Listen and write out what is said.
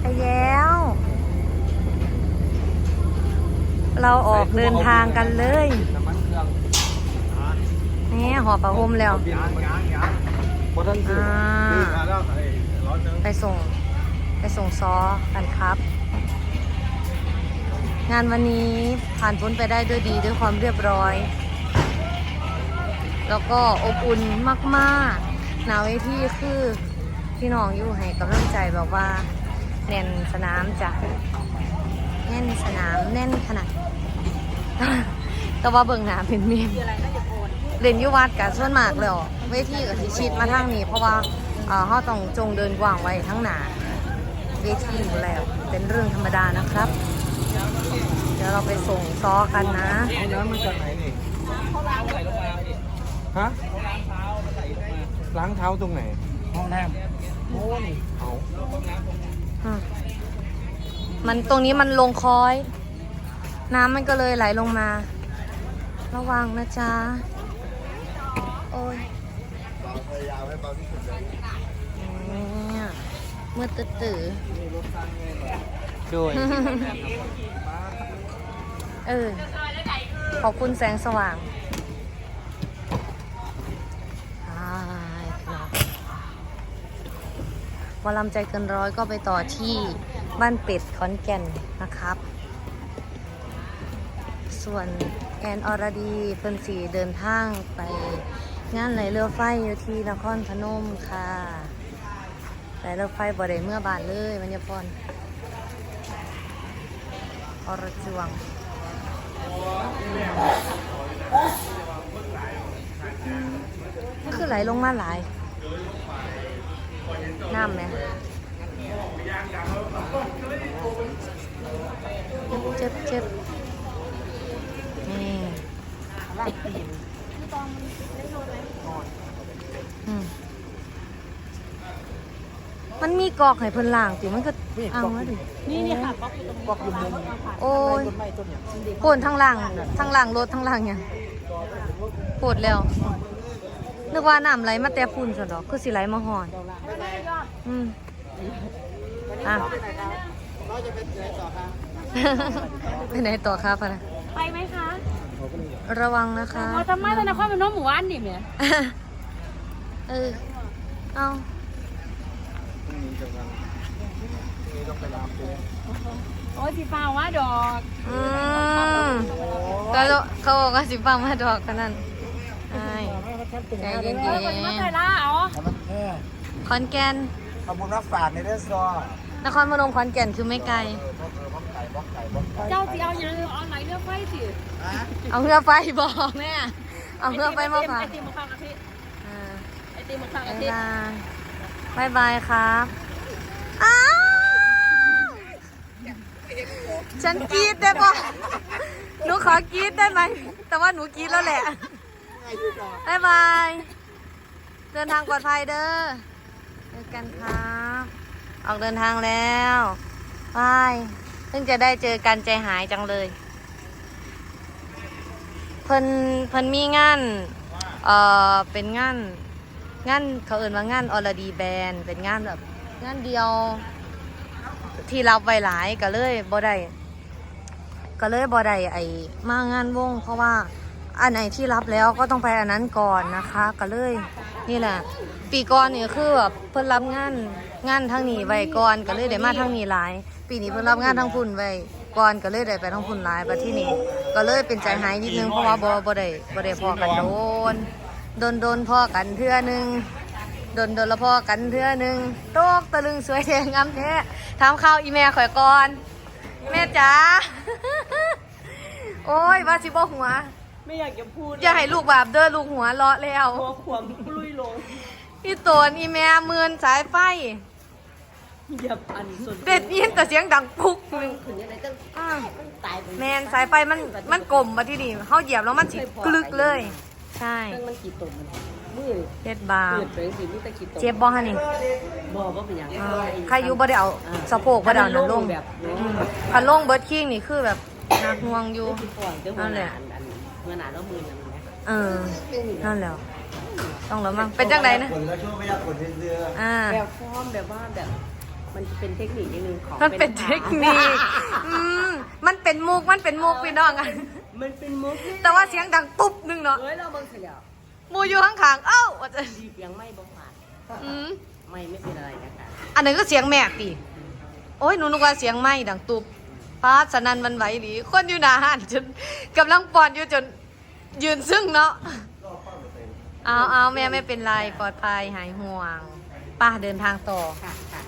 ไปแล้ว เราออกเดินทางกันเลยน้ำมันเครื่องนี่หอประหมแล้วยางยางยางบนท่านซื้ออ่าซื้อมาแล้วไอ้ร้อยหนึงไปส่ง ไปส่งซอกันครับ งานวันนี้ผ่านพ้นไปได้ด้วยดีด้วยความเรียบร้อย แล้วก็อบอุ่นมาก ๆ หนาเวทีคือพี่น้องอยู่ให้กำลังใจแบบว่า แน่นสนามจ้ะแน่นสนามแน่นขนาดแต่ว่าเบิ่งหนาเป็นเมมเล่นอยุวัดกับส่วนมากเลยอะเวทีกับที่ชิดมาทางนี้ เพราะว่าเอ่อเขาต้องจงเดินกว้างไว้ทั้งหนาเวทีอยู่แล้ว เป็นเรื่องธรรมดานะครับ เดี๋ยวเราไปส่งซอกันนะไอ้น้ำมาจากไหนนี่ฮะล้างเท้าตรงไหนห้องน้ำโอ้นี่เอาอื มมันตรงนี้มันลงคอย น้ำมันก็เลยไหลลงมา ระวังนะจ๊ะ โอ้ยพยายามให้เบาที่สุดเลยเนี่ยมืดตื้อโดยๆเออขอบคุณแสงสว่างใช่ครับ วอลำใจเกินร้อยก็ไปต่อที่บ้านเป็ดขอนแก่นนะครับ ส่วนแอนอรดีเพิ่นสีเดินทางไปงานไหลเรือไฟอยู่ที่นครพนมค่ะไหลเรือไฟบ่ได้เมื่อบานเลยมันยพรอรจวงคือไหลลงมาหลาย น้ำไหมเจ็บเจ็บนี่อืมมันมีกอกให้เพิ่นล่างติมันก็เอามาดินี่นี่ค่ะก๊อกอยู่ตรงนี้ก๊อกอยู่มุมโอ้ยต้นไม้ต้นเนี่ยโกนทั้งล่างทั้งล่างรถทั้งล่างเนี่ยโกดแล้ว นึกว่าน้ำไหลมาแต่พุ่นซะดอก คือสิไหลมาหอนอืมอะเราจะเป็นไหนต่อครับไปไหนต่อครับพะนะไปไหมคะระวังนะคะมอทำไมตอนนครเป็นน้องหมู่บ้านดิเมียเออเอาพรุ่งนี้จะวันพรุ่งนี้ต้องไปรามตัวโอ้ยสีฟ้าว่าดอกอืมก็เขาบอกว่าสิฟังมาดอกกันนั่นใช่ ใจเย็นเออคนมาใส่ละเอาทำมันแค่ๆขอนแก่นขอบคุณรักฝากในเรื่องซอนครพนมขอนแก่นคือไม่ไกลเออพวกเออพวกไก่พวกไก่พวกไก่เจ้าสีเอาอย่างเอาไหนเลือกไฟสิฮะเอาเพื่อไฟบอกแม่เอาเพื่อไฟมาฝากไอติมมะขามกะทิอ่าไอติมมะขามกะบ๊ายทิบายบายบายครับอ้าวฉันกรีดได้ปะหนูขอกรีดได้ไหม แต่ว่าหนูกรีดแล้วแหละ บายบาย เดินทางปลอดภัยเด้อเจอกันครับ ออกเดินทางแล้วบายเพิ่งจะได้เจอกันใจหายจังเลย เพิ่นเพิ่นมีงานเอ่อเป็นงานงานเขาเอ่นว่างานออรดีแบนเป็นงานแบบงานเดียวที่รับไว้หลายก็เลยบ่ได้ก็เลยบ่ได้ไอมางานวงเพราะว่า อันไหนที่รับแล้วก็ต้องไปอันนั้นก่อนนะคะ ก็เลยนี่แหละ ปีก่อนนี่คือแบบเพิ่นรับงานงานทางนี้ไว้ก่อนก็เลยได้มาทางนี้หลาย ปีนี้เพิ่นรับงานทางพุ่นไว้ก่อนก็เลยได้ไปทางพุ่นหลายไปที่นี่ก็เลยเป็นใจหายนิดนึงเพราะว่าบ่บ่ได้บ่ได้พอกันโดนโดนโดนพ่อกันเทื่อนึงโดนโดนละพ่อกันเทื่อนึงโตกตะลึงสวยแทงงามแท้ถามข้าวอีแม่ข่อยก่อน แม่จ๋าโอ้ยว่าสิบ่หัว ไม่อยากจะพูดอย่าให้ลูกบาปเด้อลูกหัวเลาะแล้วหัวขวมกลุยลงพี่โตนอีแม่เมือนสายไฟอย่าปั่นสุดเด็ดยินแต่เสียงดังปุ๊กหนึงถึงยังไงต้องอ้าวตายไปแมนสายไฟมันมันกลมมาที่นี่เขาเหยียบแล้วมันสิกลึกเลย ใช่ตั้งมันกี่ตุ่มมันมือเด็ดบาเปิดไปสิมีแต่กี่ตุ่มเจ็บบ่ฮะนี่บอกว่าเป็นอย่างเออใครอยู่บ่ได้เอาสะโพกบ่ได้เอานั่นลงแบบอืมคันลงเบิร์ดคิงนี่คือแบบหนักหน่วงอยู่ที่ปล่อยเจ้าหัวห น้าอันอันหัวหน้าแล้วมือนั่นนะเออ นั่นแหล้ว ต้องแล้วมั้งเป็นจังไดนะ คนแล้วช่วงไม่อยากคนเสื้ออ่า แบบฟอร์มแบบว่าแบบ มันเป็นเทคนิคอย่างหนึ่งของมันเป็นเทคนิค อืม มันเป็นมุก มันเป็นมุกพี่น้องอะมันเป็นมุกนี่แต่ว่าเสียงดังปุ๊บนึงเนาะเฮ้ยเราเบิ่งเสียหมูอยู่ข้างๆ เอ้าว่าจะดีเพียงไม่บ่ผ่านอืมไม่ไม่เป็นอะไรนะคะ อันนั้นก็เสียงแมกดิโอ้ยหนูนึกว่าเสียงไม่ดังตุบ ป้าสนันมันไหวหนีคนอยู่หนาหันจนกำลังปอนอยู่จนยืนซึ่งเนาะเอาเอาแม่ไม่เป็นไร ปลอดภัยหายห่วง ป้าเดินทางต่อ ค่ะค่ะ